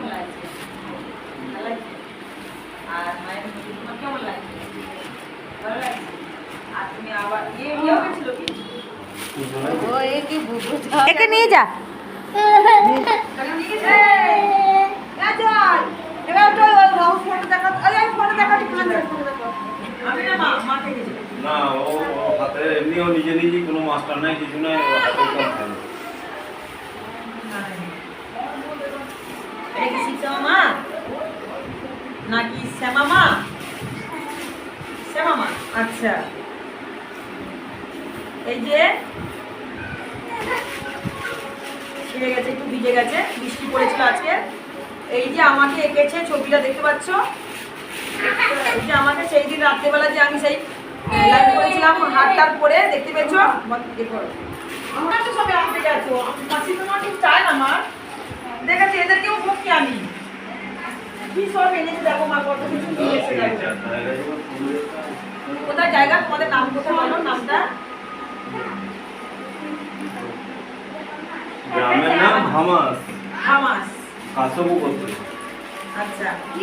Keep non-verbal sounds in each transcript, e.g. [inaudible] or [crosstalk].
কেমন লাগছে? ভালো লাগছে? আর মায়ের মুখে তোমার কেমন লাগছে? ভালো লাগছে? আর তুমি আবার ইয়ে ইয়ে হয়েছিল কি? একে নিয়ে যা। কারণ নিয়ে গেছে রাজন এবার তো বাবু ফোন দেখা আরে ফোন দেখা ঠিক আছে আমি না ও হাতে এমনিও নিজে নিজেই কোনো মাস্টার নাই কিছু নাই হাতে শিক্ষা মা নাকি শ্যামা মা শ্যামা মা আচ্ছা এই যে ছিঁড়ে গেছে একটু ভিজে গেছে বৃষ্টি পড়েছিল আজকে এই যে আমাকে এঁকেছে ছবিটা দেখতে পাচ্ছ এই যে আমাকে সেই দিন রাত্রেবেলা যে আমি সেই লাইভ করেছিলাম হাটটার পরে দেখতে পেয়েছ দেখো আমরা তো সবাই আনতে গেছো মাসি তোমার ঠিক চায় আমার দেখেছি এদেরকেও ভক্তি আমি। কি সব এনেছে দেখো মা কত কিছু দিয়েছে কোথায় জায়গা? তোমাদের নাম কোথায় বলো? নামটা? গ্রামের নাম হামাস। হামাস। কাসবু করতে আচ্ছা কি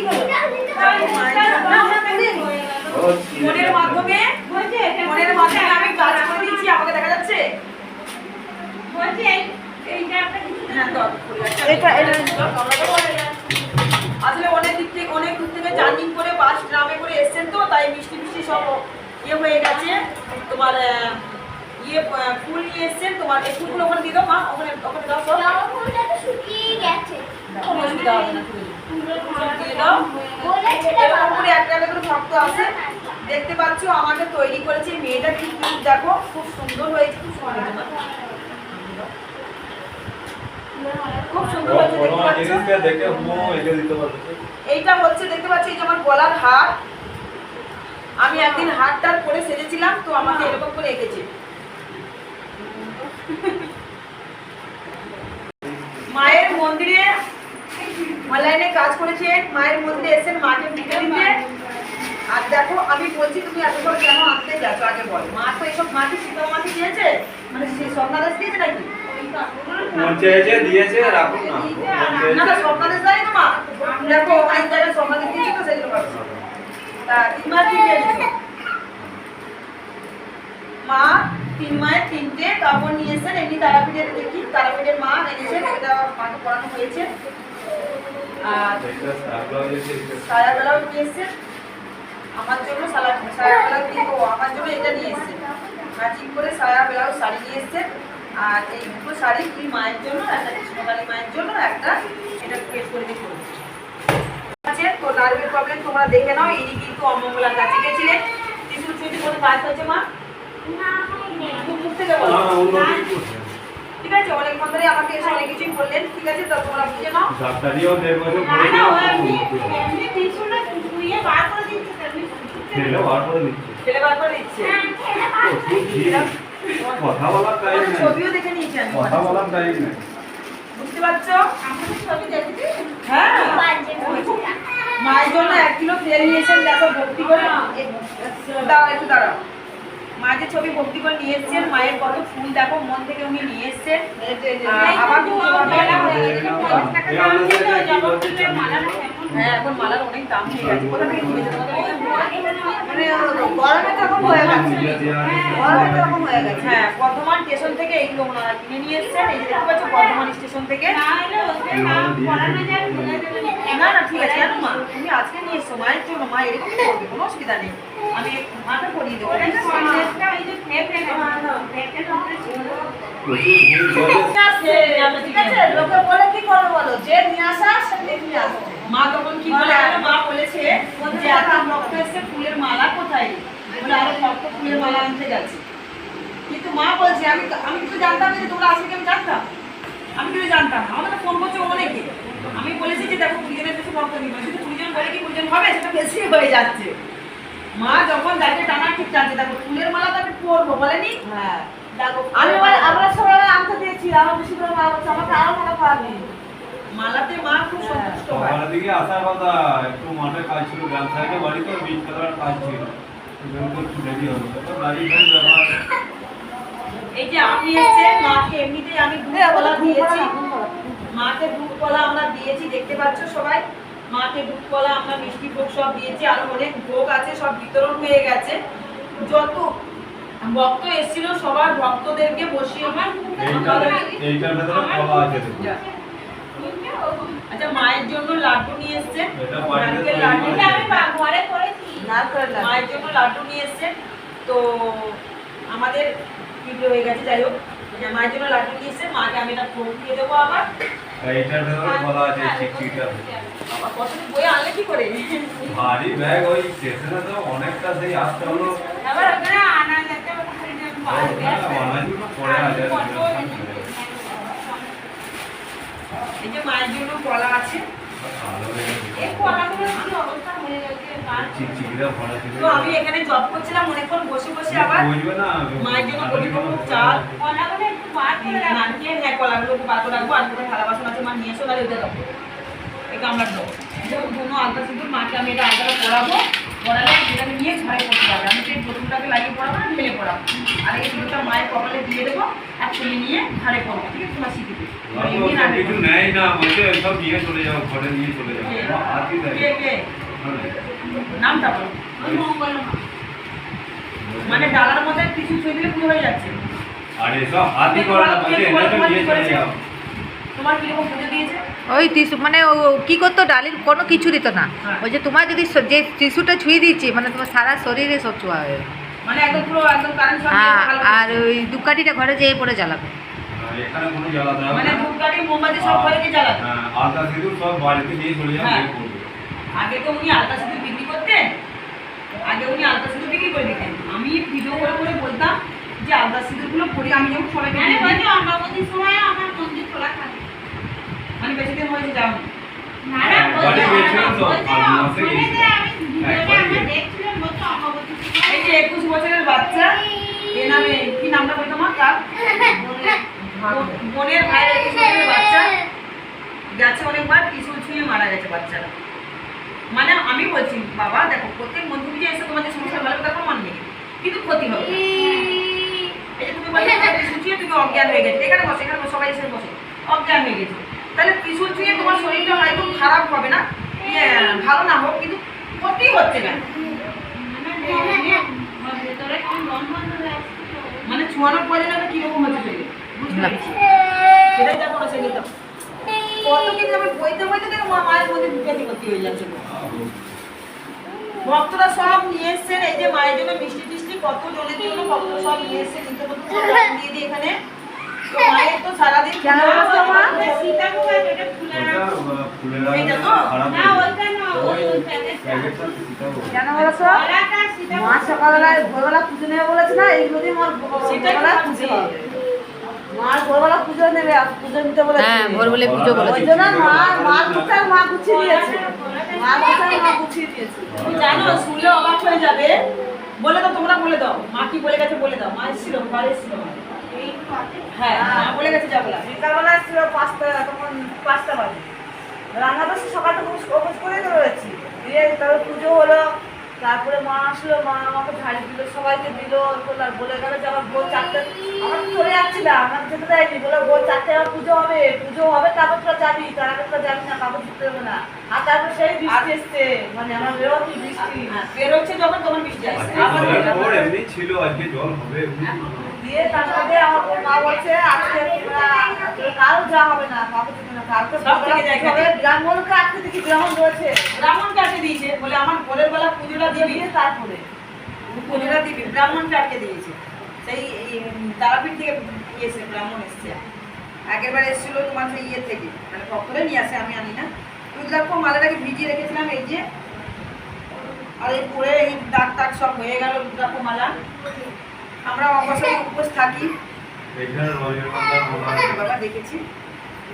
ছিঁড়ে ফোনের মাধ্যমে? ফোনের মাধ্যমে আমি কাজ করে দিচ্ছি আমাকে দেখা যাচ্ছে? পরিবারটা। এটা- এটা- আসলে অনেক দিক থেকে অনেক দূর থেকে জার্নিং করে বাস ট্রামে করে এসছেন তো তাই মিষ্টি মিষ্টি সব ইয়ে হয়ে গেছে। তোমার ইয়ে ফুল নিয়ে এসছেন। তোমার এই ফুলগুলো ওখানে দিয়ে দাও মা ওখানে ওখানে দাও সব। শুকিয়ে গেছে। দেখতে পাচ্ছ আমাকে তৈরি করেছে মেয়েটা। কি cute দেখো। খুব সুন্দর হয়েছে খুব সুন্দর হয়েছে মা। খুব সুন্দর দেখতে পাচ্ছ? এইটা হচ্ছে দেখতে পাচ্ছি এই যে আমার গলার হার। আমি একদিন পরে সেজেছিলাম তো আমাকে এরকম করে এঁকেছে। মায়ের মন্দিরে অনলাইনে কাজ করেছেন মায়ের মন্দিরে এসেছেন মাকে পুজো দিতে। আর দেখো আমি বলছি তুমি এত করে কেন আনতে যাচ্ছ? আগে বল। মা তো এসব মাটি শীতল মাটি দিয়েছে? মানে সে স্বপ্নাদেশ দিয়েছে নাকি? মন চেয়েছে দিয়েছে রাখুন না। না না স্বপ্নাদেশ দেয় না মা। দেখো অনেক জায়গায় স্বপ্নাদেশ দিয়েছে তো সেগুলো ভাবছি। তা তিনবার কি মা তিন মায়ের তিনটে কাপড় নিয়ে এসেছেন এমনি তারাপীঠের দেখি তারাপীঠের মা এনেছেন এটা মাকে পড়ানো হয়েছে। আর এটা সায়া বেলাও নিয়ে এসেছেন আমার জন্য সালা সায়া বেলাও দিয়ে আমার জন্য এটা নিয়ে এসেছেন ম্যাচিং করে সায়া বেলাও শাড়ি নিয়ে এসেছেন আর এই দুটো শাড়ি তুই মায়ের জন্য একটা কৃষ্ণকালী মায়ের জন্য একটা এটা পেট করে দিয়ে করব আছে তো নার্ভের প্রবলেম তোমরা দেখে নাও ইনি কিন্তু অমঙ্গলার কাছে গেছিলেন। ত্রিশুল চুইতে কোনো কাজ হচ্ছে মা? না, মুখ থেকে বলো। ঠিক আছে অনেকক্ষণ ধরে আমাকে এসে অনেক কিছুই বললেন। ঠিক আছে তো তোমরা বুঝে নাও। ডাক্তারিও না, না, এমনি- এমনি বার করে দিচ্ছে ছেলে বার করে দিচ্ছে। হ্যাঁ, বার করে দিচ্ছে। কথা বলার টাইম নেই। ছবিও দেখে নিয়েছি আমি কথা বলার টাইম নেই। বুঝতে পারছ? আমাদের ছবি দেখেছি? হ্যাঁ। মায়ের জন্য এক কিলো তেল নিয়েছেন দেখো ভর্তি করে দাঁড়াও একটু দাঁড়াও। মায়ের ছবি ভর্তি করে নিয়ে এসছেন মায়ের কত ফুল দেখো মন থেকে উনি নিয়ে এসছেন। আবার হয়ে এখন মালার অনেক দাম হয়ে গেছে। কোথা থেকে কিনেছেন মানে গরমে তো এখন হয়ে গেছে। গরমে তো এখন হয়ে গেছে। হ্যাঁ বর্ধমান স্টেশন থেকে এইগুলো ওনারা কিনে নিয়ে এসছেন। এই যে দেখতে পাচ্ছ বর্ধমান স্টেশন থেকে। না না। ঠিক আছে মা তুমি আজকে নিয়ে এসছো মায়ের জন্য মা এরকম করবে কোনো অসুবিধা নেই। আমি মাথা পরিয়ে দেবো। ঠিক আছে? লোকে বলে কি করবে বলো? যে নিয়ে আসা সে নিয়ে আসবে মা তখন কি বলে? মা বলেছে যে এত ভক্ত এসে ফুলের মালা কোথায়? বলে আরও ভক্ত ফুলের মালা আনতে গেছে। কিন্তু মা বলছে আমি তো- আমি কিন্তু জানতাম যে তোমরা আসবে আমি জানতাম। আমি কিন্তু জানতাম আমাকে ফোন করছে অনেকে। আমি বলেছি যে দেখো কুড়িজনের বেশি ভক্ত নিবে শুধু কুড়িজন বলে কি কুড়িজন হবে? সেটা বেশি হয়ে যাচ্ছে। মা যখন দেখে টানা ঠিক জানছে দেখো ফুলের মালা তো আমি পরবো। বলেনি? হ্যাঁ। দেখো আমি আমরা সবাই আনতে দিয়েছি আমার বেশি করে আমাকে আরও মনে করাবি মালাতে মা খুব সন্তুষ্ট হয়। আমার দিকে আসার কথা একটু মাঠে কাজ ছিল গ্রাম সাইডে বাড়ি তো বীজ কাটার কাজ ছিল। সেজন্য তো একটু দেরি হবে তো গাড়ি ফাড়ি ব্যাপার এই যে আপনি এসেছেন মাকে এমনিতেই আমি দুধ কলা দিয়েছি। মাকে দুধ কলা আমরা দিয়েছি দেখতে পাচ্ছ সবাই। মাকে দুধ কলা আমরা মিষ্টি ভোগ সব দিয়েছি আরও অনেক ভোগ আছে সব বিতরণ হয়ে গেছে। যত ভক্ত এসেছিল সবার ভক্তদেরকে বসিয়ে আমার এইটা এইটার ভেতরে কলা আছে দেখুন আচ্ছা মায়ের জন্য লাড্ডু নিয়ে এসছে। নারকেল তৈরি লাড্ডু করেছে। আমি ঘরে করেছি। মায়ের জন্য লাড্ডু নিয়ে এসছে। তো আমাদের বিক্রি হয়ে গেছে যাই হোক। মায়ের জন্য লাড্ডু নিয়ে এসছে। মাকে আমি এটা ফোন দিয়ে দেবো আবার। অনেকটা সেই আসতে হলো। আবার ওখানে আনা যাচ্ছে ওখানে যে অনেকগুলো পড়ে আছে এই যে মায়ের জন্য কলা আছে। তো আমি এখানে জব করছিলাম অনেকক্ষণ বসে বসে আবার মায়ের জন্য চাল কলাগুলো একটু বার করে নারকেল হ্যাঁ কলাগুলো একটু বার করে রাখব আর দুটো থালা বাসন আছে মা নিয়ে এসো তাহলে ওটা দেবো। এই গামলার দেবো যেমন আলতা সিঁদুর মাকে আমি এটা আলতাটা পরাবো। যেটাকে নিয়ে ঘরে করতে পারবে আমি সেই প্রথমটাকে লাগিয়ে পড়াবো না ঢেলে পড়াবো। আর এই সিঁদুরটা মায়ের কপালে দিয়ে দেবো তুলে নিয়ে ঘরে করব ঠিক আছে? তোমার শিখে দিই এমনি না কিছু নেই না বলছে সব নিয়ে চলে যাও ঘরে নিয়ে চলে যাও। আমার হাতই দেয়? কে কে? নামটা বলো। মঙ্গল মানে ডালার মধ্যে কিছু ছুঁয়ে দিলে পুরো হয়ে যাচ্ছে। আর করে না তোমার কীরকম পুজো দিয়েছে? ওই টিস্যু মানে ও কি করতো ডালির কোনো কিছু দিত না হ্যাঁ। ওই যে তোমার যদি যে টিস্যুটা ছুঁয়ে দিচ্ছি মানে তোমার সারা শরীরে সব ছোঁয়া হয়ে। মানে হ্যাঁ আর ওই দুকাটিটা ঘরে যেয়ে পরে জ্বালাবে আর এখানে কোনো জ্বালাতে হবে মানে হ্যাঁ হ্যাঁ। বের করবে আগে তো উনি আলতা সিঁদুর বিক্রি করতেন আগে উনি আলতা সিঁদুর বিক্রি করে দিতেন আমি ভিডিও করে করে বলতাম যে আলতা সিঁদুরগুলো পরি আমি যেমন সবাইকে মানে দিয়ে ওই দিই। যে অম্বাবতীর সময় আমার মন্দির খোলা থাকে মানে বেশি দিন হয়েছে যাও না না যে হ্যাঁ, এই যে বছরের বাচ্চা এ নামে কি নামটা বলতো বোনের ভাইয়ের একুশ বছরের বাচ্চা। গেছে অনেকবার টিসুল ছুঁয়ে মারা গেছে বাচ্চারা মানে আমি বলছি বাবা দেখো প্রত্যেক মন্দির পুজো এসে তোমাদের সমস্যা ভালো কোনো মান নেই কিন্তু ক্ষতি হবে। এই যে তুমি বলছো ছুঁয়ে তুমি অজ্ঞান হয়ে গেছে। এখানে বসে এখানে বসে, সবাই এসে বসে। অজ্ঞান হয়ে গেছে। তাহলে ত্রিশুল ছুঁয়ে তোমার শরীরটা হয়তো খারাপ হবে না। ইয়ে, ভালো না হোক কিন্তু ক্ষতি হচ্ছে না। হয়ে মানে ছুয়ানোর পরে একটা কীরকম হচ্ছে শরীরে? না। সেটাই দেখো কত কিন্তু আমি বইতে বইতে দেখো মায়ের মধ্যে বিপত্তি করতে হয়ে যাচ্ছে ভক্তরা সব নিয়ে এসছেন এই যে মায়ের জন্য মিষ্টি টিষ্টি কত জনের জন্য ভক্ত সব নিয়ে এসছে নিতে মতো দিয়ে এখানে মা? হয়ে ওই ওই সকালবেলায় ভোরবেলা পুজো নেবে বলেছে। না এইগুলো দিয়ে মার ভোরবেলা পুজো হবে মার ভোরবেলা পুজো নেবে পুজো নিতে বলেছে। হ্যাঁ ভোরবেলা পুজো ওই বলেছে জন্য মা মা গুছার মা গুছিয়ে দিয়েছে। মা গুছার মা গুছিয়ে দিয়েছে। তুমি জানো শুনলে অবাক হয়ে যাবে। বলে দাও তোমরা বলে দাও। মা কি বলে গেছে বলে দাও। মা এসেছিল ঘরে এসেছিল। হ্যাঁ বলে গেছে যা বিকালবেলা ছিল পাঁচটা তখন পাঁচটা বাজে। রান্না তো সকাল থেকে অফিস করেই রয়েছি দিয়ে তারপরে পুজো হলো তারপরে মা আসলো মা আমাকে ঝাড়ি দিল সবাইকে দিল আর বলে গেল যে আমার বউ চারটে আমার চলে যাচ্ছিলাম আমার যেতে দেয়নি। বলে বউ চারটে আমার পুজো হবে পুজো হবে তারপর তোরা যাবি তার আগে তোরা যাবি না কাপড় হবে না। আর তারপর সেই বৃষ্টি এসছে মানে আমার বেরোচ্ছি বৃষ্টি? হ্যাঁ, বেরোচ্ছে যখন তখন বৃষ্টি আসছে। ছিল আজকে জল হবে দিয়ে তারপরে আমার মা বলছে আজকে তোরা যা হবে না কাপড় দিতে না কালকে ব্রাহ্মণকে আজকে ব্রাহ্মণ ব্রাহ্মণকে আটকে দিয়েছে বলে আমার পরের বেলা পুজোটা দিবি? তারপরে। পুজোটা দিবি ব্রাহ্মণকে আটকে দিয়েছে। সেই তারাপীঠ থেকে ইয়েছে ব্রাহ্মণ এসছে। আগের বার এসেছিল তোমার সেই ইয়ে থেকে মানে কখনো নিয়ে আসে আমি আনি না। রুদ্রাক্ষ মালাটাকে ভিজিয়ে রেখেছিলাম এই যে। আর এই পরে এই দাগ টাগ সব হয়ে গেল রুদ্রাক্ষ মালা। আমরা অবশ্যই উপোস থাকি। এখানে রজনীগন্ধা মালা বাবা দেখেছি।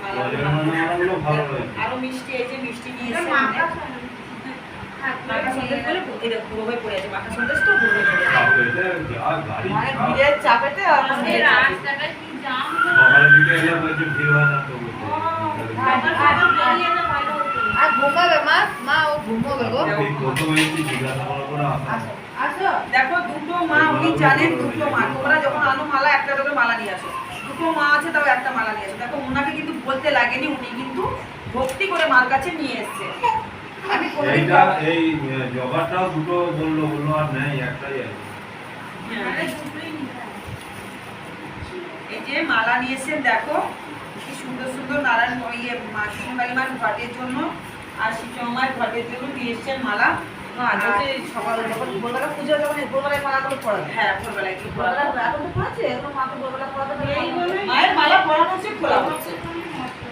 মালাগুলো ভালো রয়েছে। আরও মিষ্টি এই যে মিষ্টি নিয়ে এসে মাখা সন্দেশ। বলে এই পুরো হয়ে পড়ে আছে। মাখা সন্দেশ তো পুরো হয়ে পড়ে আছে। তারপরে যা গাড়ি অনেক চাপ। ভিড়ের চাপেতে রাস্তাটা কি জাম সকালের দিকে এলে বলছে ভিড় হয় না তো বলছে। আবার আবার বেরিয়ে এলে ভালো হতো। আর ঘুমাবে মা? মা ও ঘুমোবে গো। এই প্রথমে জিজ্ঞাসা করার পরে আসা। আসো। দেখো দুটো মা উনি জানেন দুটো মা। তোমরা যখন আনো মালা একটা করে মালা নিয়ে আসো। দুটো মা আছে তাও একটা মালা নিয়ে আসো। দেখো ওনাকে কিন্তু বলতে লাগেনি উনি কিন্তু ভক্তি করে মার কাছে নিয়ে এসছে। আমি এইটা এই জবাটাও দুটো বলল বলল আর নেই একটাই আছে। হ্যাঁ। এই যে মালা নিয়ে এসেছেন দেখো কি সুন্দর সুন্দর নারায়ণ ইয়ে মাসুমারি মার ঘটের জন্য আর শিবমার ঘটের জন্য নিয়ে এসেছেন মালা। না যদি সকালে যখন ভোরবেলা পুজো যখন ভোরবেলায় মালাগুলো পড়াবে হ্যাঁ ভোরবেলায় কি ভোরবেলা এখন তো পড়াচ্ছে এখন মাকে ভোরবেলা পড়াতে এই বলে মায়ের মালা পরানো হচ্ছে খোলা হচ্ছে।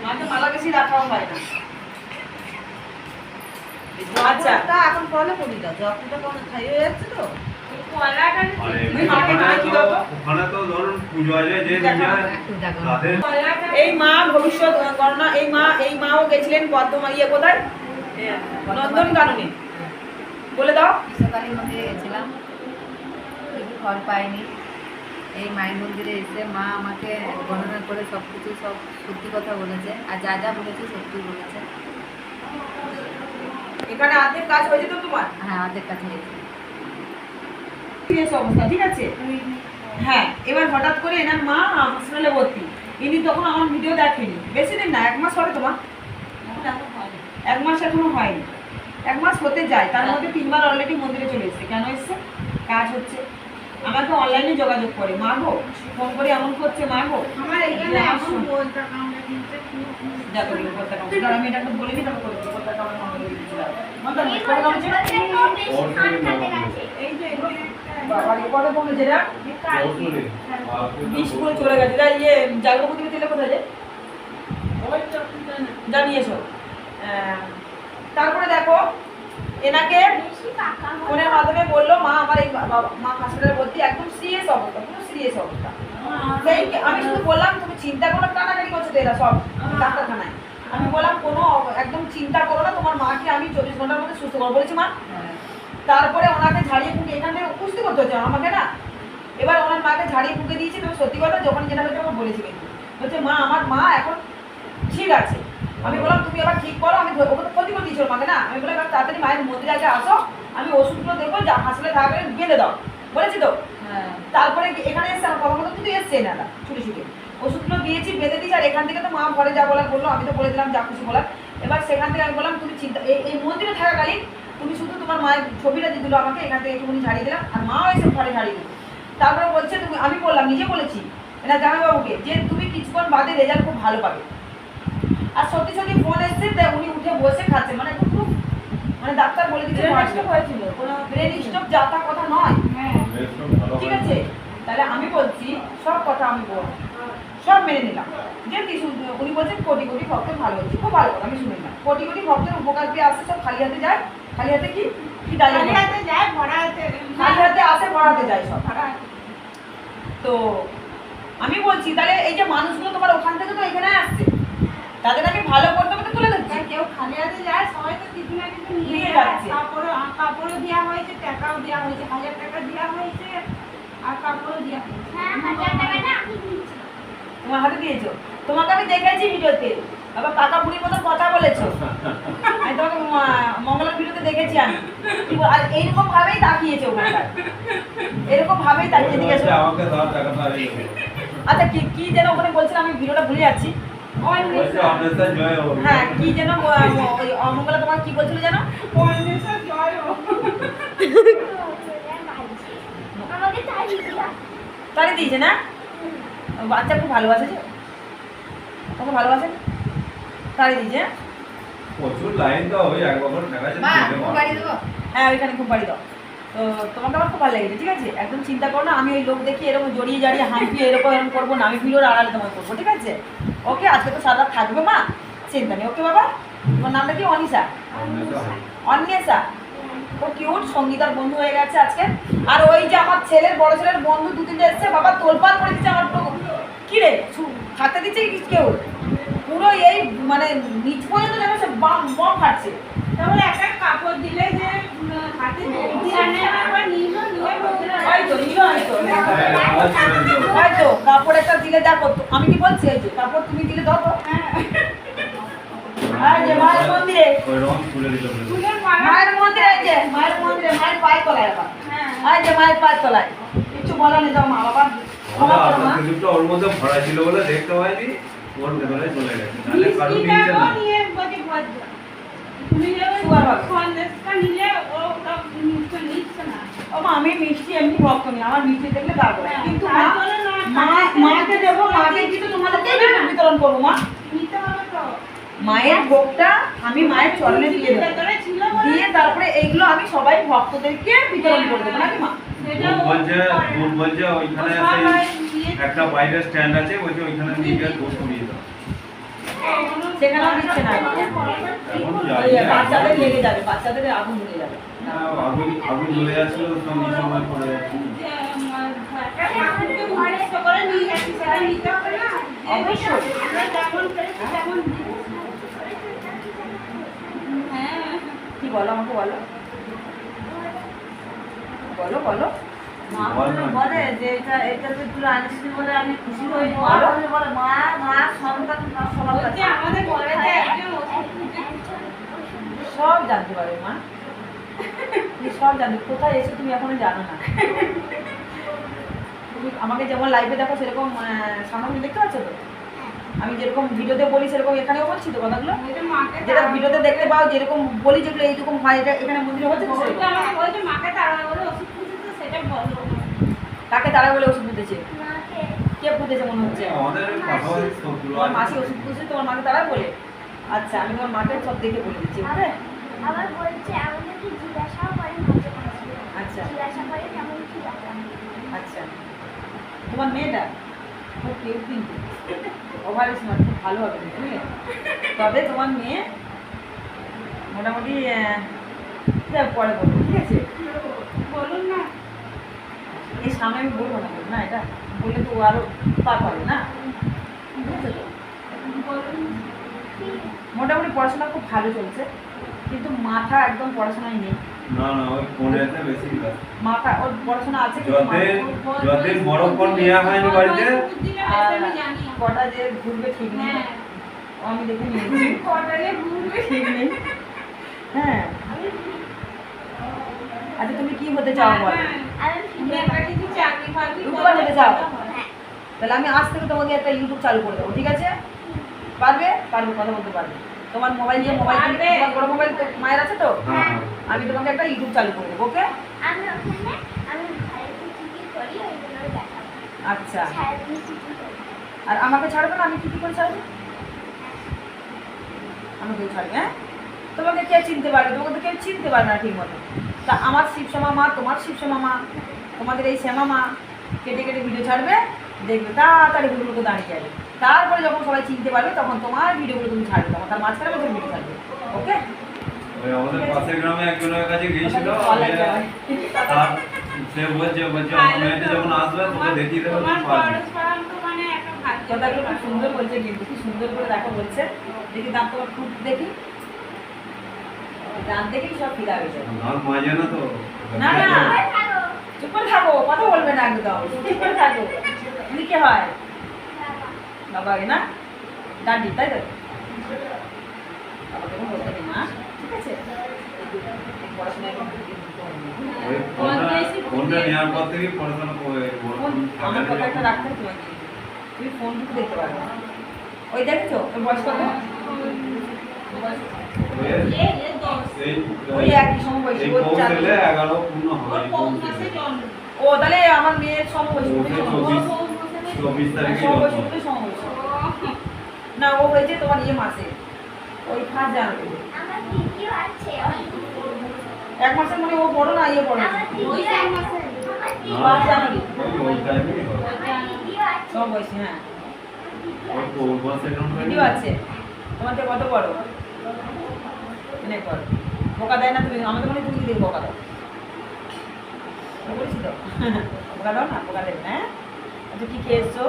মাকে মালা বেশি রাখাও হয় না। আচ্ছা। এখন পড়ালে কোনো খাই হয়ে যাচ্ছে তো। এই মা ভবিষ্যৎ গণনা এই মা এই মাও গেছিলেন বর্ধমান ইয়ে কোথায়? নন্দন কাননে বলে দাও। বিশ্বকালী মন্দিরে গেছিলাম। কিছু ফল পাইনি। এই মায়ের মন্দিরে এসে মা আমাকে গণনা করে সব কিছু সব সত্যি কথা বলেছে। আর যা যা বলেছে সত্যি বলেছে। এখানে অর্ধেক কাজ হয়েছে তো তোমার? হ্যাঁ কাছে এসে সিরিয়াস অবস্থা? ঠিক আছে? হ্যাঁ এবার হঠাৎ করে এনার মা হসপিটালে ভর্তি। ইনি তখন আমার ভিডিও দেখেনি। বেশি দিন না এক মাস হবে তোমার? এক মাস এখনও হয়নি। এক মাস হতে যায় তার মধ্যে তিনবার অলরেডি মন্দিরে চলে এসেছে। কেন এসছে? কাজ হচ্ছে। আমাকে অনলাইনে যোগাযোগ করে মা গো ফোন করে এমন করছে মা গো আমার এখন বলতে আমি এটাকে বলে দিই তারপর এই যে করে। চলে গেছে? যা ইয়ে জাগ্রপতি তেলে কোথায় যে ওই তারপরে দেখো, এনাকে ফোনের মাধ্যমে বলল, মা, আমার এই মা হসপিটালে ভর্তি একদম সিরিয়াস অবস্থা, পুরো সিরিয়াস অবস্থা। আমি শুধু বললাম, তুমি চিন্তা করো কানাকানি করছ এরা সব ডাক্তারখানায়। আমি বললাম, কোনো একদম চিন্তা করো না, তোমার মাকে আমি চব্বিশ ঘণ্টার মধ্যে সুস্থ করব। বলেছি, মা। তারপরে ওনাকে ঝাড়িয়ে ফুঁকে এখান থেকে করতে হচ্ছে আমাকে না। এবার ওনার মাকে ঝাড়িয়ে ফুঁকে দিয়েছি তবে সত্যি কথা যখন যেটা হচ্ছে আমাকে বলেছি কিন্তু। বলছে, মা, আমার মা এখন ঠিক আছে। আমি বললাম তুমি আবার ঠিক করো আমি ওকে তো ক্ষতি করে দিয়েছিল মাকে না। আমি বললাম এবার তাড়াতাড়ি মায়ের মন্দিরে আগে আসো আমি ওষুধগুলো দেখব যা হাসলে থাকলে বেঁধে দাও। বলেছি তো? হ্যাঁ। তারপরে এখানে এসে আমার বাবা মতো কিন্তু এসছে এনারা ছুটি ছুটি। ওষুধগুলো দিয়েছি বেঁধে দিয়েছি আর এখান থেকে তো মা ঘরে যা বলার বলল আমি তো বলে দিলাম যা খুশি বলার। এবার সেখান থেকে আমি বললাম তুমি চিন্তা এই এই মন্দিরে থাকাকালীন তুমি শুধু তোমার মায়ের ছবিটা দিয়ে দিলো আমাকে এখান থেকে একটুখানি ঝাড়িয়ে দিলাম আর মাও এসে ঘরে ঝাড়িয়ে দিল। তারপরে বলছে তুমি আমি বললাম নিজে বলেছি এনা জামাইবাবুকে যে তুমি কিছুক্ষণ বাদে রেজাল্ট খুব ভালো পাবে। আর সত্যি সত্যি ফোন এসছে তাই উনি উঠে বসে খাচ্ছে। মানে মানে ডাক্তার বলে দিচ্ছে হয়েছিল। কোনো ব্রেন স্ট্রোক যাতা কথা নয়। হ্যাঁ। ঠিক আছে? তাহলে আমি বলছি সব কথা আমি বলব। সব মেনে নিলাম। যে কিছু উনি বলছেন কোটি কোটি ভক্তের ভালো হচ্ছে খুব ভালো কথা আমি শুনে নিলাম কোটি কোটি ভক্তের উপকার পেয়ে আসছে? সব খালি হাতে যায়? খালি হাতে কি? খালি হাতে যায় ভরা হাতে খালি হাতে আসে পড়াতে যায় সব। তো আমি বলছি তাহলে এই যে মানুষগুলো তোমার ওখান থেকে তো এখানে আসছে তাদের আমি ভালো করতে করতে তুলে দিচ্ছি। তাই কেউ খালি হাতে যায় সবাই তো কিছু না কিছু নিয়ে যাচ্ছে। কাপড় কাপড়ও দেওয়া হয়েছে টাকাও দেওয়া হয়েছে হাজার টাকা দেওয়া হয়েছে আর কাপড়ও দেওয়া হয়েছে। হ্যাঁ হাজার টাকা না। তোমার হাতে দিয়েছ। তোমাকে আমি দেখেছি ভিডিওতে। আবার কাকা বুড়ির মতো কথা বলেছ। আমি তোমাকে মঙ্গলের ভিডিওতে দেখেছি আমি। আর এইরকম ভাবেই তাকিয়েছে ওখানটায়। এরকম ভাবেই তাকিয়ে দিয়েছে। আচ্ছা কি কি যেন ওখানে বলছিলাম আমি ভিডিওটা ভুলে যাচ্ছি। হ্যাঁ কি যেন ওই অমঙ্গলা তোমার কি বলছিল যেন? দিয়েছে না? বাচ্চা খুব ভালোবাসে যে। তোকে ভালোবাসে দিয়েছে। হ্যাঁ? প্রচুর লাইন ওই এক বছর হ্যাঁ ওইখানে খুব বাড়ি দাও। তো তোমাকে আমার খুব ভালো লেগেছে ঠিক আছে? একদম চিন্তা করো না আমি ওই লোক দেখি এরকম জড়িয়ে জড়িয়ে হাঁপিয়ে এরকম এরকম করব না আমি ভিডিওর আড়ালে তোমায় করব ঠিক আছে? ওকে আজকে তো সাদা থাকবে মা। চিন্তা নেই ওকে বাবা। তোমার নামটা কি? অনিশা। অন্বেষা ও কিউট সঙ্গীতার বন্ধু হয়ে গেছে আজকে। আর ওই যে আমার ছেলের বড় ছেলের বন্ধু দু তিনটে এসছে। বাবা তোলপাড় করে দিচ্ছে আমার কি রে? থাকতে খাতে দিচ্ছে কি কেউ? পুরো এই মানে নিচ পর্যন্ত যেন সে বাম বম ফাটছে তাহলে একটা কাপড় দিলে যে হাতে দিয়ে আবার নিল নিয়ে বলতে হয়তো নিল হয়তো হ্যাঁ, হয়তো কাপড় একটা দিলে দেখো আমি কি বলছি এই যে কাপড় তুমি দিলে দাও তো হ্যাঁ যে মায়ের মন্দিরে মায়ের মন্দিরে যে মায়ের মন্দিরে মায়ের পায়ের তলায় হ্যাঁ যে মায়ের পায়ের তলায় কিছু বলা নেই যাও মা বাবা ক্ষমা করো মা ওর মধ্যে ভরা ছিল বলে দেখতে পাইনি ওর ভেতরে চলে গেছে। তাহলে কারও নিচে না। আমি মিষ্টি এমনি নি আমার মিষ্টি দেখলে কিন্তু জন্য না, মা মাকে দেবো মাকে কিন্তু তোমাদেরকেই বিতরণ করব মা। নিতে হবে তো। মায়ের ভোগটা আমি মায়ের চরণে দিয়ে দেবো। দিয়ে তারপরে এইগুলো আমি সবাই ভক্তদেরকে বিতরণ করে দেবো নাকি মা? একটা বাইরে স্ট্যান্ড আছে বলছে ওইখানে নিয়ে গিয়ে দুধ সরিয়ে দাও। সেখানেও দিচ্ছে না। এখন ওই জানি না। বাচ্চাদের লেগে যাবে বাচ্চাদের আগুন লেগে যাবে। হ্যাঁ, আগুন আগুন জ্বলে যাচ্ছিল সঙ্গে সময় করে যে, উম, আমাদেরকে ঘনিষ্ঠ করে নিয়ে যাচ্ছি, সেটা নিতে হবে না। অবশ্যই। আমরা যেমন পেরেছি তেমন দিই। হ্যাঁ কি বলো আমাকে বলো। বলো বলো। মা বলে যে এটা এটা যে তুই আনিসনি বলে আমি খুশি হই। মা বলে। বলে মা মা সন্তান সবার কাছে। আমাদের ঘরেতে একজন ওষুধ [laughs] দিতে সব জানতে মা। তুমি সব জানতে কোথায় এসে তুমি এখনও জানো না। [laughs] তুমি আমাকে যেমন লাইভে দেখো সেরকম সামনে দেখতে পাচ্ছ তো? আমি যেরকম ভিডিওতে বলি সেরকম এখানেও বলছি তো কথাগুলো? মাকে যেটা ভিডিওতে দেখতে পাও যেরকম বলি যেগুলো এইরকম হয় এটা এখানে মন্দিরে হচ্ছে তো বলছে সেরকম আমাকে বলছে মাকে তাড়াবে বলে ওষুধ দিতে সেটা বলো। কাকে তারা বলে ওষুধ পুঁতেছে? মাকে। কে পুঁতেছে মনে হচ্ছে? তোমার। মাসি ওষুধ পুঁতেছে তোমার মাকে তারা বলে আচ্ছা আমি তোমার মাকে সব দেখে বলে দিচ্ছি। আবার বলছে আমাদেরকে জিজ্ঞাসাও করে মাঝে মাঝে। আচ্ছা। জিজ্ঞাসা করে কেমন কি আচ্ছা। তোমার মেয়েটা? কেউ কিন্তু। ওভার স্মার্ট খুব ভালো হবে বুঝলে তবে তোমার মেয়ে মোটামুটি পরে বলব ঠিক আছে? বলুন না। এই সামনে আমি বলব না না এটা বললে তো আরও পার পাবে না? তো? মোটামুটি পড়াশোনা খুব ভালো চলছে কিন্তু মাথা একদম পড়াশোনায় নেই। না না ওই ফোনেতে বেশি মাথা ওর পড়াশোনা আছে যতদিন যতদিন বড় ফোন নেওয়া হয়নি বাড়িতে ওষুধ দিলে আর বেশি আমি [laughs] কটা যে ঘুরবে ঠিক নেই। হ্যাঁ। আমি দেখে নিয়েছি। কটালে ঘুরবে ঠিক নেই। হ্যাঁ। আচ্ছা তুমি কি হতে চাও বলো? হ্যাঁ, ইউটিউবার হতে চাও? হ্যাঁ। তাহলে আমি আজ থেকে তোমাকে একটা ইউটিউব চালু করে দেবো ঠিক আছে? পারবে? পারবে কথা বলতে পারবে। তোমার মোবাইল দিয়ে মোবাইল। তোমার বড় মোবাইল তো মায়ের আছে তো? হ্যাঁ হ্যাঁ। আমি তোমাকে একটা ইউটিউব চালু করে দেবো ওকে আমি ওখানে আমি ঘরে কি কি করি আচ্ছা। আর আমাকে ছাড়বে না? আমি কি কি করে ছাড়বো? আমাকেও ছাড়বে হ্যাঁ? তোমাকে কে চিনতে পারবে তোমাকে তো কেউ চিনতে পারবে না ঠিক মতো। তা আমার শিবশ্যামা মা তোমার শিবশ্যামা মা তোমাদের এই শ্যামা মা কেটে কেটে ভিডিও ছাড়বে দেখবে তাড়াতাড়ি ভিডিওগুলো দাঁড়িয়ে যাবে। তারপরে যখন সবাই চিনতে পারবে তখন তোমার ভিডিওগুলো তুমি ছাড়বে তখন তার মাঝখানে বছর ভিডিও ছাড়বে ওকে আমাদের পাশের গ্রামে একজনের কাছে গিয়েছিল ভালো লাগছে। আমার। তার সে বলছে বলছে মেয়েটা যখন আসবে তোকে দেখিয়ে দেবে তোমার তুই পারবি। পরস্পর তো একটা ভাগ্য। কথাগুলো খুব সুন্দর বলছে কিন্তু কি সুন্দর করে দেখো বলছে। দেখি দাঁত তোমার খুব দেখি। দাঁত দেখেই সব ফিরা হয়ে যাবে না তো। না, চুপ করে থাকো। কথা বলবে না একদম। চুপ করে থাকো। তুমি হয়? আগে না ডান্ডি তাই তো? বাবাকে বলতে ঠিক আছে? তুমি ফোন দেখতে পারবে না। ওই দেখেছ? ওর বয়স কত? ও তাহলে আমার মেয়ের সমবয়সী সমবয়সী। সমবয়সী জন্ম খুবই সমবয়সী ও, না ও হয়েছে তোমার ইয়ে মাসে। ওই দিদিও আছে এক মাসের মনে ও বড় না ইয়ে বড়। First January. আছে। সমবয়সী হ্যাঁ। ভিডিও আছে। থেকে কত বড়? অনেক বড়। বোকা দেয় না তুমি? আমাদের মনে তুমি দিদি বোকা দাও। বলেছি তো বোকা দাও না বোকা দেবে না হ্যাঁ? আচ্ছা কী খেয়ে এসছো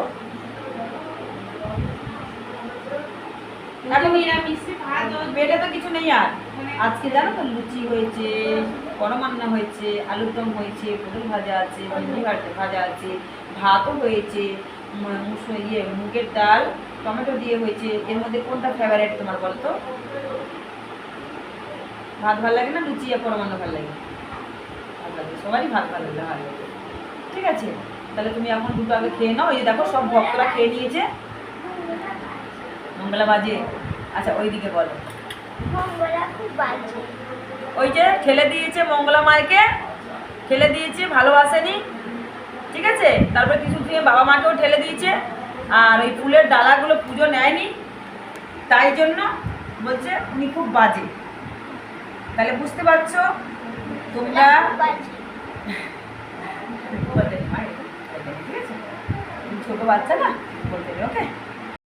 আজকে জানো তো লুচি হয়েছে হয়েছে, আলুর দম হয়েছে, পটল ভাজা আছে ভাজা আছে, ভাতও হয়েছে ইয়ে মুগের ডাল, টমেটো দিয়ে হয়েছে। এর মধ্যে কোনটা ফেভারিট তোমার বলো তো? ভাত ভালো লাগে না লুচি আর পরমান্ন ভালো লাগে? সবারই ভাত ভালো লাগে ঠিক আছে? তাহলে তুমি এখন দুটো আগে খেয়ে নাও। এই দেখো সব ভক্তরা খেয়ে নিয়েছে। মঙ্গলা বাজে আচ্ছা ওইদিকে বলো। ওই যে ঠেলে দিয়েছে মঙ্গলা মায়কে ঠেলে দিয়েছে ভালোবাসেনি। ঠিক আছে? তারপরে কিছু দিয়ে বাবা মাকেও ঠেলে দিয়েছে। আর ওই ফুলের ডালাগুলো পুজো নেয়নি। তাই জন্য বলছে উনি খুব বাজে। তাহলে বুঝতে পারছ? তোমরা ছোটো বাচ্চা না? বলতে ওকে।